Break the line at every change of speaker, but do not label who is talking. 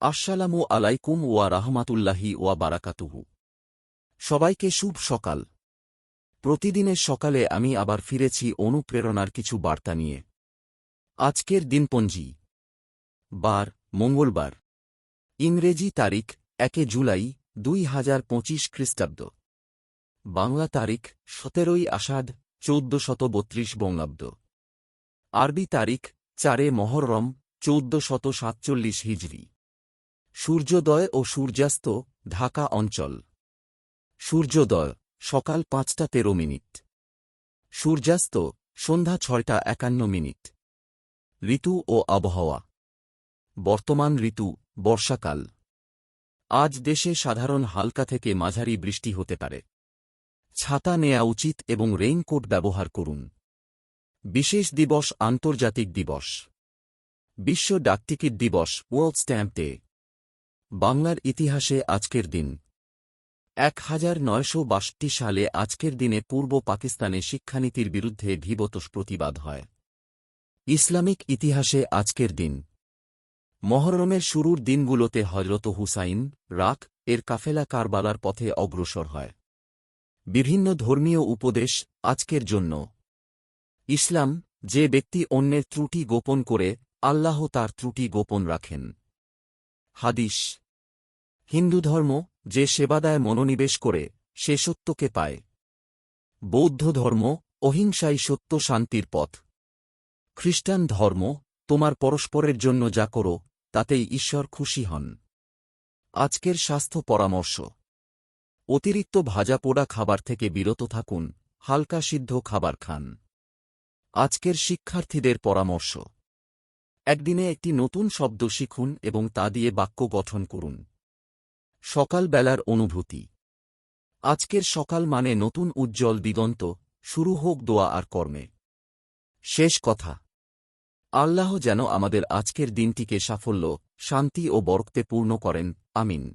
আসসালামু আলাইকুম ওয়া রাহমাতুল্লাহি ওয়া বারাকাতুহু। সবাইকে শুভ সকাল। প্রতিদিনের সকালে আমি আবার ফিরেছি অনুপ্রেরণার কিছু বার্তা নিয়ে। আজকের দিনপঞ্জি। বার, মঙ্গলবার। ইংরেজি তারিখ, একে জুলাই, দুই হাজার পঁচিশ খ্রিস্টাব্দ। বাংলা তারিখ, সতেরোই আষাঢ়, চৌদ্দ শত বত্রিশ বঙ্গাব্দ। আরবি তারিখ, চারে মহররম চৌদ্দ শত সাতচল্লিশ হিজরি। সূর্যোদয় ও সূর্যাস্ত, ঢাকা অঞ্চল। সূর্যোদয়, সকাল পাঁচটা তেরো মিনিট। সূর্যাস্ত, সন্ধ্যা ছয়টা একান্ন মিনিট। ঋতু ও আবহাওয়া। বর্তমান ঋতু, বর্ষাকাল। আজ দেশে সাধারণ হালকা থেকে মাঝারি বৃষ্টি হতে পারে। ছাতা নেয়া উচিত এবং রেইনকোট ব্যবহার করুন। বিশেষ দিবস আন্তর্জাতিক দিবস। বিশ্ব ডাকটিকিট দিবস, ওয়ার্ল্ড স্ট্যাম্প ডে। বাংলার ইতিহাসে আজকের দিন। এক হাজার নয়শো বাষট্টি সালে আজকের দিনে পূর্ব পাকিস্তানে শিক্ষানীতির বিরুদ্ধে ভীবতোষ প্রতিবাদ হয়। ইসলামিক ইতিহাসে আজকের দিন। মহরমের শুরুর দিনগুলোতে হজরত হুসাইন, রাক, এর কাফেলা কারবালার পথে অগ্রসর হয়। বিভিন্ন ধর্মীয় উপদেশ আজকের জন্য। ইসলাম, যে ব্যক্তি অন্যের ত্রুটি গোপন করে, আল্লাহ তার ত্রুটি গোপন রাখেন। হাদিস। হিন্দু ধর্ম যে সেবাদায় মনোনিবেশ করে, সে সত্যকে পায়। বৌদ্ধ ধর্ম অহিংসাই সত্য শান্তির পথ। খ্রিস্টান ধর্ম তোমার পরস্পরের জন্য যা করো, তাতেই ঈশ্বর খুশি হন। আজকের স্বাস্থ্য পরামর্শ। অতিরিক্ত ভাজা পোড়া খাবার থেকে বিরত থাকুন, হালকা সিদ্ধ খাবার খান। আজকের শিক্ষার্থীদের পরামর্শ। একদিনে একটি নতুন শব্দ শিখুন এবং তা দিয়ে বাক্য গঠন করুন। সকালবেলার অনুভূতি। আজকের সকাল মানে নতুন উজ্জ্বল দিগন্ত, শুরু হোক দোয়া আর কর্মে। শেষ কথা। আল্লাহ যেন আমাদের আজকের দিনটিকে সাফল্য, শান্তি ও বরক্তে পূর্ণ করেন। আমিন।